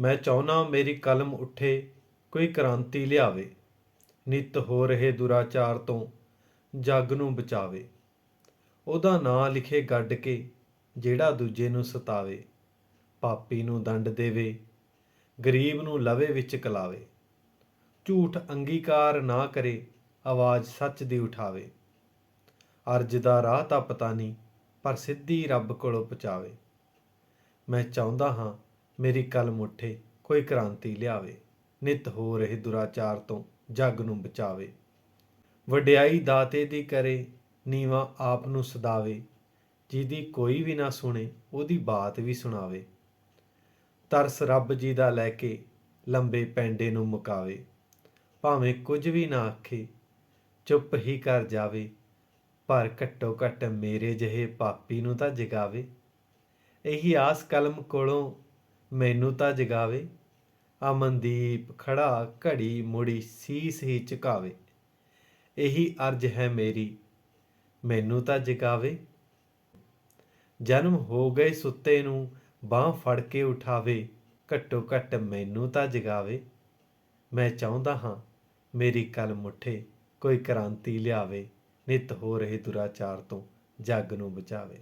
ਮੈਂ ਚਾਹੁੰਨਾ ਮੇਰੀ ਕਲਮ ਉੱਠੇ ਕੋਈ ਕ੍ਰਾਂਤੀ ਲਿਆਵੇ, ਨਿਤ ਹੋ ਰਹੇ ਦੁਰਾਚਾਰ ਤੋਂ ਜੱਗ ਨੂੰ ਬਚਾਵੇ। ਉਹਦਾ ਨਾਂ ਲਿਖੇ ਗੱਡ ਕੇ ਜਿਹੜਾ ਦੂਜੇ ਨੂੰ ਸਤਾਵੇ, ਪਾਪੀ ਨੂੰ ਦੰਡ ਦੇਵੇ, ਗਰੀਬ ਨੂੰ ਲਵੇ ਵਿੱਚ ਕਲਾਵੇ। ਝੂਠ ਅੰਗੀਕਾਰ ਨਾ ਕਰੇ, ਆਵਾਜ਼ ਸੱਚ ਦੀ ਉਠਾਵੇ। ਅਰਜ ਦਾ ਰਾਹ ਤਾਂ ਪਤਾ ਨਹੀਂ, ਪਰ ਸਿੱਧੀ ਰੱਬ ਕੋਲੋਂ ਪਹੁੰਚਾਵੇ। ਮੈਂ ਚਾਹੁੰਦਾ ਹਾਂ ਮੇਰੀ ਕਲਮ ਉੱਠੇ ਕੋਈ ਕ੍ਰਾਂਤੀ ਲਿਆਵੇ, ਨਿਤ ਹੋ ਰਹੇ ਦੁਰਾਚਾਰ ਤੋਂ ਜੱਗ ਨੂੰ ਬਚਾਵੇ। ਵਡਿਆਈ ਦਾਤੇ ਦੀ ਕਰੇ, ਨੀਵਾ ਆਪ ਨੂੰ ਸਦਾਵੇ, ਜਿਹਦੀ ਕੋਈ ਵੀ ਨਾ ਸੁਣੇ, ਉਹਦੀ ਬਾਤ ਵੀ ਸੁਣਾਵੇ। ਤਰਸ ਰੱਬ ਜੀ ਦਾ ਲੈ ਕੇ ਲੰਬੇ ਪੈਂਡੇ ਨੂੰ ਮੁਕਾਵੇ, ਭਾਵੇਂ ਕੁਝ ਵੀ ਨਾ ਆਖੇ, ਚੁੱਪ ਹੀ ਕਰ ਜਾਵੇ, ਪਰ ਘੱਟੋ ਘੱਟ ਮੇਰੇ ਜਿਹੇ ਪਾਪੀ ਨੂੰ ਤਾਂ ਜਗਾਵੇ। ਇਹੀ ਆਸ ਕਲਮ ਕੋਲੋਂ ਮੈਨੂੰ ਤਾਂ ਜਗਾਵੇ। ਅਮਨਦੀਪ ਖੜਾ ਘੜੀ ਮੁੜੀ ਸੀਸ ਹੀ ਝੁਕਾਵੇ। ਇਹੀ ਅਰਜ ਹੈ ਮੇਰੀ। ਮੈਨੂੰ ਤਾਂ ਜਗਾਵੇ। ਜਨਮ ਹੋ ਗਏ ਸੁੱਤੇ ਨੂੰ, ਬਾਹ ਫੜ ਕੇ ਉਠਾਵੇ। ਘੱਟੋ ਘੱਟ ਮੈਨੂੰ ਤਾਂ ਜਗਾਵੇ। ਮੈਂ ਚਾਹੁੰਦਾ ਹਾਂ ਮੇਰੀ ਕਲਮ ਮੁੱਠੇ ਕੋਈ ਕ੍ਰਾਂਤੀ ਲਿਆਵੇ। ਨਿਤ ਹੋ ਰਹੇ ਦੁਰਾਚਾਰ ਤੋਂ ਜੱਗ ਨੂੰ ਬਚਾਵੇ।